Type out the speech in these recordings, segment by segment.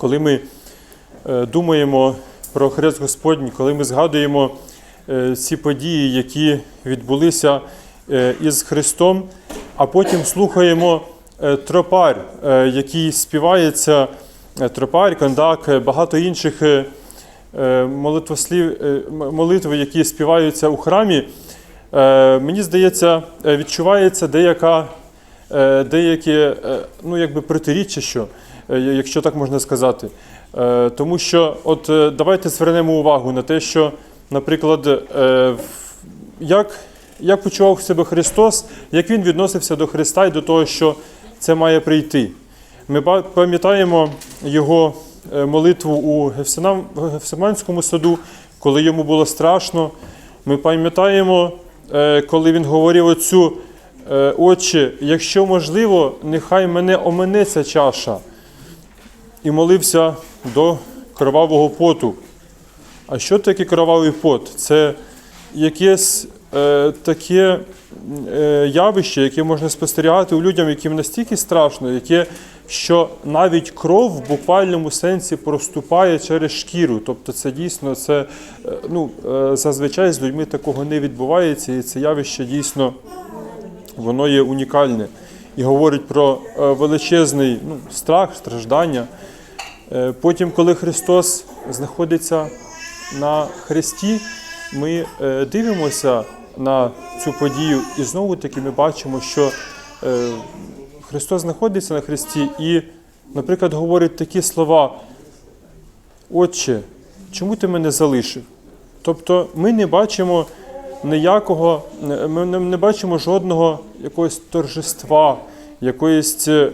коли ми е, думаємо про Хрест Господній, коли ми згадуємо е, ці події, які відбулися е, із Христом, а потім слухаємо тропар, який співається, тропар, кондак, е, багато інших молитвослів, м- молитви, які співаються у храмі, мені здається, відчувається деяка, е, деяке е, ну, якби протиріччя, що, е, якщо так можна сказати. Тому що, от давайте звернемо увагу на те, що, наприклад, як, як почував себе Христос, як Він відносився до Христа і до того, що це має прийти. Ми пам'ятаємо його молитву у Гефсиманському саду, коли йому було страшно. Ми пам'ятаємо, коли він говорив оцю Отче, якщо можливо, нехай мене омине ця чаша. І молився до кровавого поту. А що таке кровавий пот? Це якесь е, таке е, явище, яке можна спостерігати у людям, яким настільки страшно, яке, що навіть кров в буквальному сенсі проступає через шкіру. Тобто це дійсно це, е, ну, е, зазвичай з людьми такого не відбувається, і це явище дійсно воно є унікальне і говорить про е, величезний ну, страх, страждання. Е, Потім, коли Христос знаходиться на хресті, ми е, дивимося на цю подію, і знову таки ми бачимо, що Христос знаходиться на хресті і, наприклад, говорить такі слова: Отче, чому ти мене залишив? Тобто ми не бачимо ніякого, ми не- бачимо жодного якогось торжества, якоїсь, е,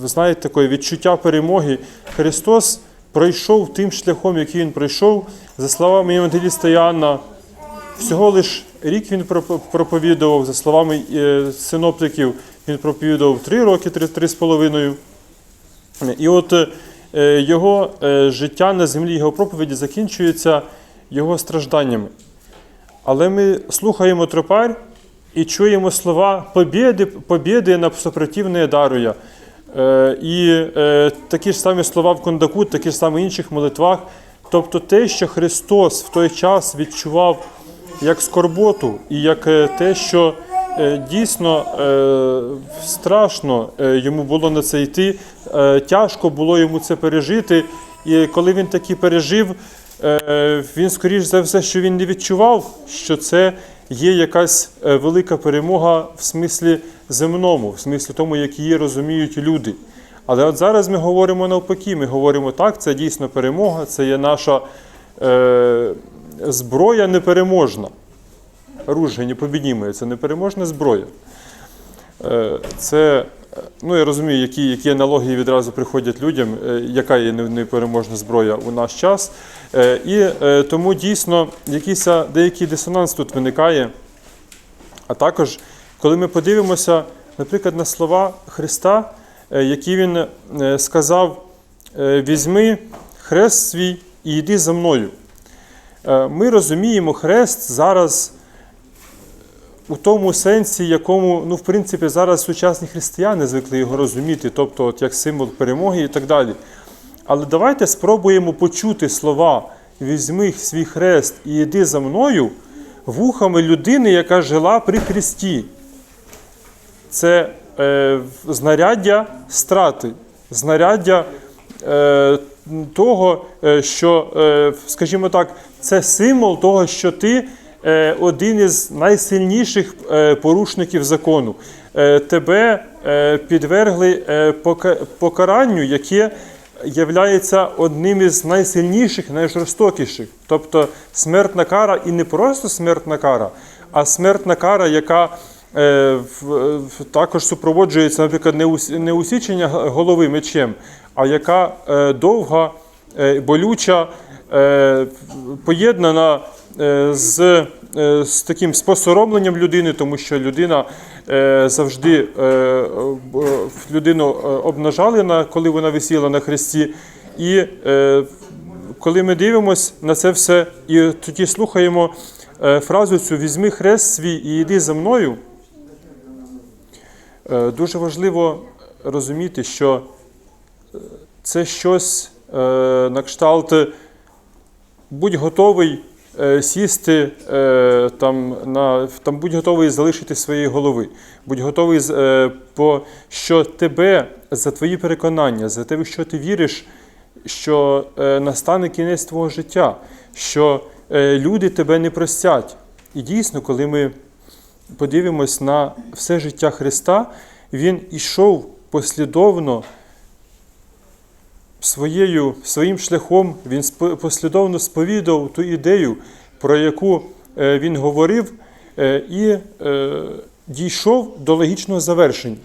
ви знаєте, такої відчуття перемоги. Христос пройшов тим шляхом, який він пройшов, за словами Євангеліста Іоанна, Всього лиш рік він пропо- проповідував, за словами е, синоптиків, він проповідував три роки, три, три з половиною. І от е, його життя на землі, його проповіді закінчується його стражданнями. Але ми слухаємо тропар і чуємо слова побєди, побєди над супротивне даруя. Е, І е, такі ж самі слова в кондаку, такі ж самі в інших молитвах. Тобто те, що Христос в той час відчував як скорботу, і як е, те, що дійсно страшно йому було на це йти, тяжко було йому це пережити. І коли він таки пережив, він, скоріш за все, що він не відчував, що це є якась е, велика перемога в смислі земному, в смислі тому, як її розуміють люди. Але от зараз ми говоримо навпаки, ми говоримо так, це дійсно перемога, це є наша е, зброя непереможна. Оружие непобідніме, це непереможна зброя. Е, Це, е, ну я розумію, які, які аналогії відразу приходять людям, е, яка є непереможна зброя у наш час. Е, І е, тому дійсно якийсь деякий дисонанс тут виникає. А також, коли ми подивимося, наприклад, на слова Христа, е, які Він сказав: візьми хрест свій і йди за мною. Ми розуміємо хрест зараз у тому сенсі, якому, ну, в принципі, зараз сучасні християни звикли його розуміти, тобто от як символ перемоги і так далі. Але давайте спробуємо почути слова візьми свій хрест і йди за мною вухами людини, яка жила при Христі. Це е, знаряддя страти, знаряддя е, того, е, що, е, скажімо так, це символ того, що ти е, один із найсильніших е, порушників закону. Тебе підвергли покаранню, яке являється одним із найсильніших, найжорстокіших. Тобто смертна кара і не просто смертна кара, а смертна кара, яка е, в- також супроводжується, наприклад, не ус- не усічення голови мечем, а яка е, довга, е, болюча, поєднана е, з, е, з таким спосоромленням людини, тому що людина е, завжди е, людину е, обнажали, коли вона висіла на хресті. І е, коли ми дивимося на це все і тоді слухаємо е, фразу цю Візьми хрест свій і йди за мною. Е, Дуже важливо розуміти, що е, це щось е, на кшталт будь готовий е, сісти е, там, на, там, будь готовий залишити своєї голови. Будь готовий, е, бо що тебе за твої переконання, за те, що ти віриш, що настане кінець твого життя, що люди тебе не простять. І дійсно, коли ми подивимось на все життя Христа, Він ішов послідовно своєю, своїм шляхом, він послідовно сповідав ту ідею, про яку е, він говорив, е, і е, дійшов до логічного завершення.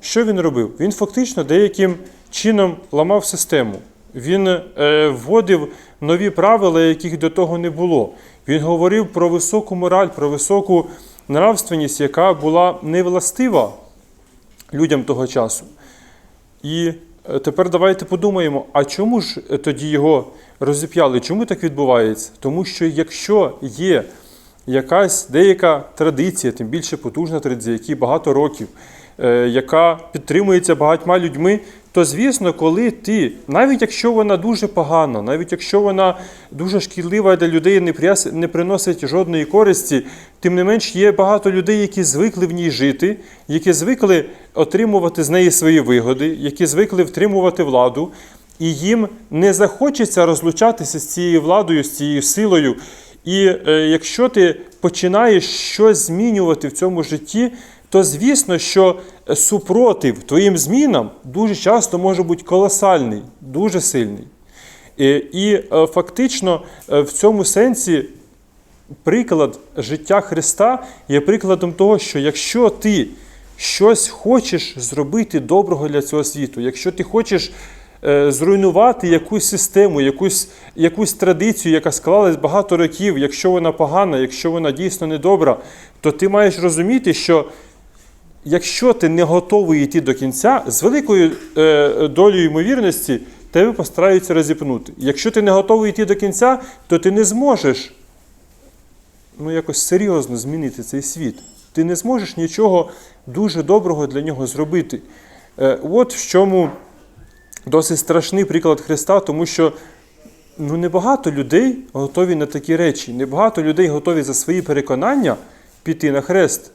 Що він робив? Він фактично деяким чином ламав систему. Він вводив нові правила, яких до того не було. Він говорив про високу мораль, про високу нравственність, яка була невластива людям того часу. І тепер давайте подумаємо, а чому ж е, тоді його розіп'яли? Чому так відбувається? Тому що якщо є якась деяка традиція, тим більше потужна традиція, якій багато років, е, яка підтримується багатьма людьми, то звісно, коли ти, навіть якщо вона дуже погана, навіть якщо вона дуже шкідлива для людей, не приносить жодної користі, тим не менш є багато людей, які звикли в ній жити, які звикли отримувати з неї свої вигоди, які звикли втримувати владу, і їм не захочеться розлучатися з цією владою, з цією силою. І е, якщо ти починаєш щось змінювати в цьому житті, то звісно, що супротив твоїм змінам дуже часто може бути колосальний, дуже сильний. І, і е, фактично е, в цьому сенсі приклад життя Христа є прикладом того, що якщо ти щось хочеш зробити доброго для цього світу, якщо ти хочеш е, зруйнувати якусь систему, якусь, якусь традицію, яка склалась багато років, якщо вона погана, якщо вона дійсно недобра, то ти маєш розуміти, що якщо ти не готовий йти до кінця, з великою е, долею ймовірності тебе постараються розіпнути. Якщо ти не готовий йти до кінця, то ти не зможеш ну, якось серйозно змінити цей світ. Ти не зможеш нічого дуже доброго для нього зробити. Е, от в чому досить страшний приклад Христа, тому що ну, небагато людей готові на такі речі, небагато людей готові за свої переконання піти на хрест.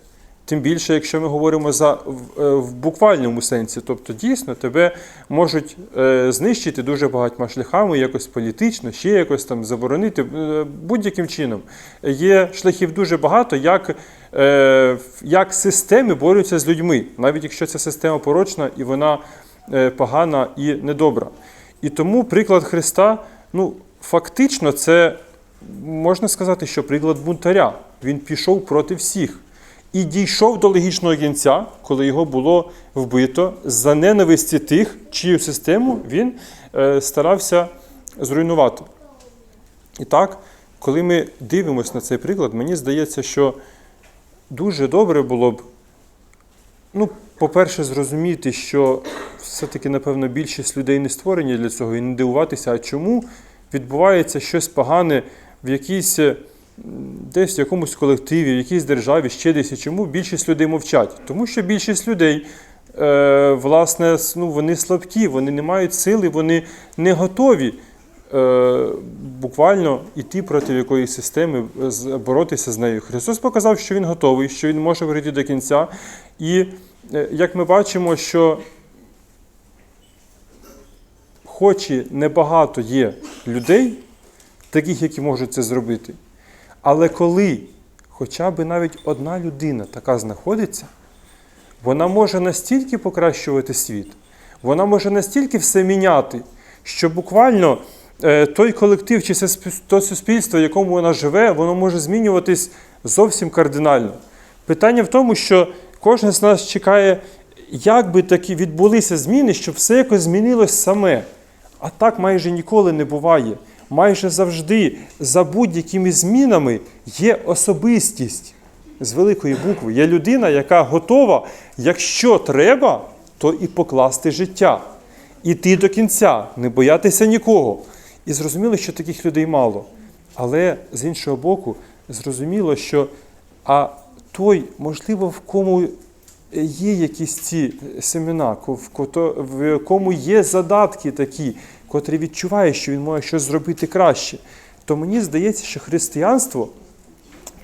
Тим більше, якщо ми говоримо за, в, е, буквальному сенсі, тобто дійсно тебе можуть е, знищити дуже багатьма шляхами, якось політично, ще якось там заборонити е, будь-яким чином. Є шляхів дуже багато, як, як системи борються з людьми, навіть якщо ця система порочна і вона погана і недобра. І тому приклад Христа, ну, фактично, це можна сказати, що приклад бунтаря. Він пішов проти всіх. І дійшов до логічного кінця, коли його було вбито за ненависті тих, чию систему він е, старався зруйнувати. І так, коли ми дивимося на цей приклад, мені здається, що дуже добре було б, ну, по-перше, зрозуміти, що все-таки, напевно, більшість людей не створені для цього і не дивуватися, а чому відбувається щось погане в якійсь. Десь в якомусь колективі, в якійсь державі, ще десь. І чому більшість людей мовчать? Тому що більшість людей, е, власне, ну, вони слабкі, вони не мають сили, вони не готові е, буквально йти проти якоїсь системи, е, боротися з нею. Христос показав, що Він готовий, що Він може прийти до кінця. І е, як ми бачимо, що хоч і небагато є людей, таких, які можуть це зробити, але коли хоча б навіть одна людина така знаходиться, вона може настільки покращувати світ, вона може настільки все міняти, що буквально е, той колектив чи то суспільство, в якому вона живе, воно може змінюватись зовсім кардинально. Питання в тому, що кожен з нас чекає, як би такі відбулися зміни, щоб все якось змінилось саме. А так майже ніколи не буває. Майже завжди за будь-якими змінами є особистість з великої букви. Є людина, яка готова, якщо треба, то і покласти життя. Іти до кінця, не боятися нікого. І зрозуміло, що таких людей мало. Але з іншого боку, зрозуміло, що а той, можливо, в кому є якісь ці семена, в якому є задатки такі, котрі відчуває, що він може щось зробити краще, то мені здається, що християнство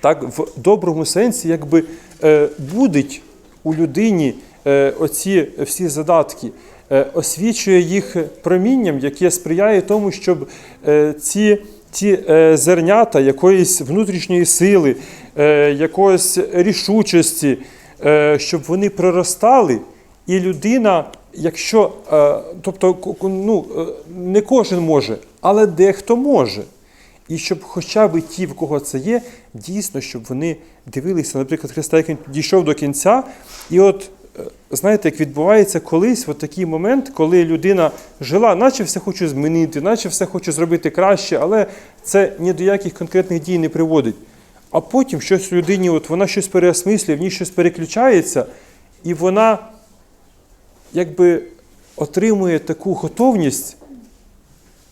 так в доброму сенсі якби е, будить у людині е, оці всі задатки, е, освічує їх промінням, яке сприяє тому, щоб е, ці, ці е, зернята якоїсь внутрішньої сили, е, якоїсь рішучості, е, щоб вони проростали, і людина, якщо, е, тобто, ну, е, не кожен може, але дехто може. І щоб хоча б ті, в кого це є, дійсно, щоб вони дивилися, наприклад, Христа, як він дійшов до кінця. І от, е, знаєте, як відбувається колись от такий момент, коли людина жила, наче все хоче змінити, наче все хоче зробити краще, але це ні до яких конкретних дій не приводить. А потім щось у людині, от вона щось переосмислює, в ній щось переключається, і вона якби отримує таку готовність.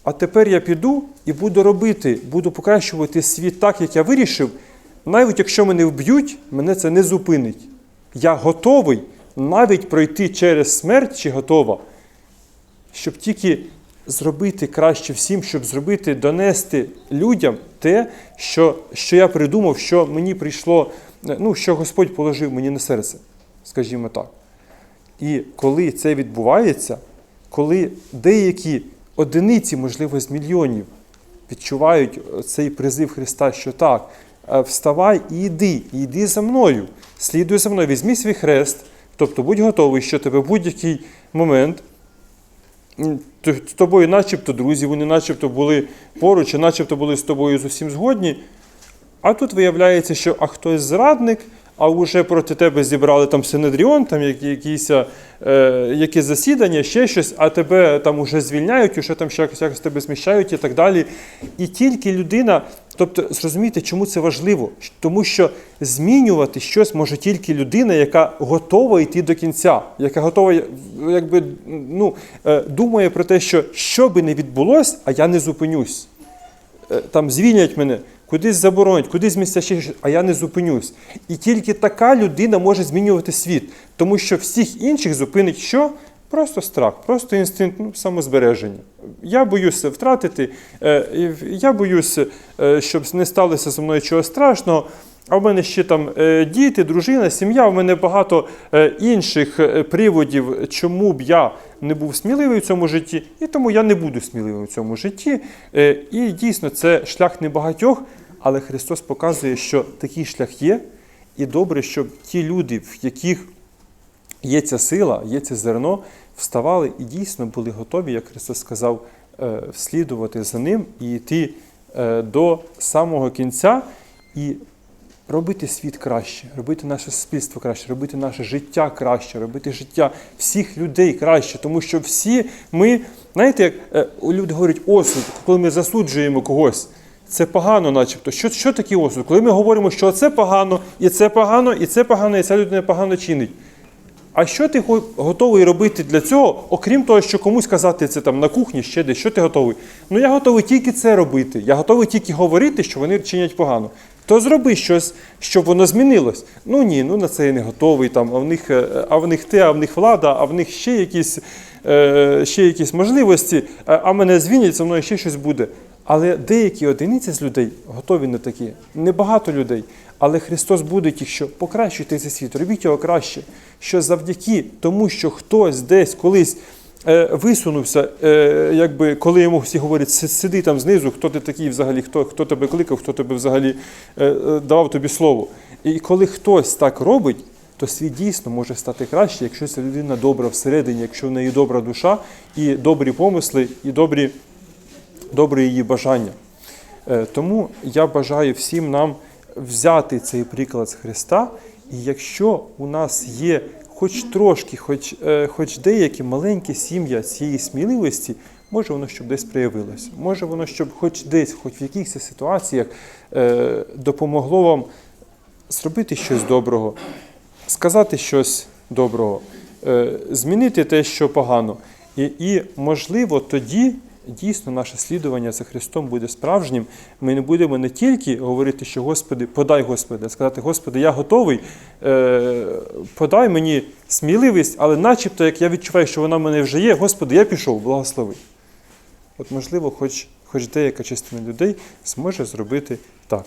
А тепер я піду і буду робити, буду покращувати світ так, як я вирішив. Навіть якщо мене вб'ють, мене це не зупинить. Я готовий навіть пройти через смерть чи готова, щоб тільки зробити краще всім, щоб зробити, донести людям те, що, що я придумав, що мені прийшло, ну, що Господь положив мені на серце, скажімо так. І коли це відбувається, коли деякі одиниці, можливо, з мільйонів відчувають цей призив Христа, що так, е, вставай і йди, і йди за мною, слідуй за мною, візьми свій хрест, тобто будь готовий, що тебе в будь-який момент з тобою, начебто друзі, вони начебто були поруч, і начебто були з тобою зовсім згодні. А тут виявляється, що а хтось зрадник, а вже проти тебе зібрали там Синедріон, там якісь, е, якісь засідання, ще щось, а тебе там уже звільняють, уже там ще якось, якось тебе зміщають і так далі. І тільки людина, тобто зрозумійте, чому це важливо? Тому що змінювати щось може тільки людина, яка готова йти до кінця, яка готова, якби, ну, е, думає про те, що що би не відбулось, а я не зупинюсь е, там звільнять мене, кудись заборонять, кудись місця ще а я не зупинюсь. І тільки така людина може змінювати світ, тому що всіх інших зупинить що? Просто страх, просто інстинкт ну, самозбереження. Я боюся втратити, е, я боюся, е, щоб не сталося зі мною чогось страшного. А в мене ще там е, діти, дружина, сім'я, в мене багато інших приводів, чому б я не був сміливий в цьому житті, і тому я не буду сміливим в цьому житті. І дійсно це шлях небагатьох, але Христос показує, що такий шлях є, і добре, щоб ті люди, в яких є ця сила, є це зерно, вставали і дійсно були готові, як Христос сказав, е, слідувати за ним і йти е, до самого кінця і робити світ краще, робити наше суспільство краще, робити наше життя краще, робити життя всіх людей краще, тому що всі ми, знаєте, як е, люди говорять осуд, коли ми засуджуємо когось. Це погано, начебто. Що, що таке осуд? Коли ми говоримо, що це погано, і це погано, і це погано, і ця людина погано чинить. А що ти готовий робити для цього, окрім того, що комусь казати це там на кухні, ще десь, що ти готовий? Ну я готовий тільки це робити. Я готовий тільки говорити, що вони чинять погано. То зроби щось, щоб воно змінилось. Ну ні, ну на це я не готовий. Там, а в них, е, а в них те, а в них влада, а в них ще якісь, е, ще якісь можливості, а, мене звільнять, зі мною ще щось буде. Але деякі одиниці з людей готові на такі. Небагато людей. Але Христос буде їх, що покращуйте цей світ, робіть його краще. Що завдяки тому, що хтось десь колись е, висунувся, е, якби коли йому всі говорять, сиди там знизу, хто ти такий взагалі, хто, хто тебе кликав, хто тебе взагалі е, е, давав тобі слово. І коли хтось так робить, то світ дійсно може стати краще, якщо ця людина добра всередині, якщо в неї добра душа, і добрі помисли, і добрі, добрі її бажання. Е, Тому я бажаю всім нам взяти цей приклад з Христа, і якщо у нас є хоч трошки, хоч, е, хоч деякі маленькі сім'я цієї сміливості, може воно щоб десь проявилось. Може воно щоб хоч десь, хоч в якихось ситуаціях е, допомогло вам зробити щось доброго, сказати щось доброго, змінити те, що погано. І, і можливо, тоді дійсно наше слідування за Христом буде справжнім, ми не будемо не тільки говорити, що Господи, подай Господи, а сказати, Господи, я готовий, е, подай мені сміливість, але начебто, як я відчуваю, що вона в мене вже є, Господи, я пішов, благослови. От, можливо, хоч, хоч деяка частина людей зможе зробити так.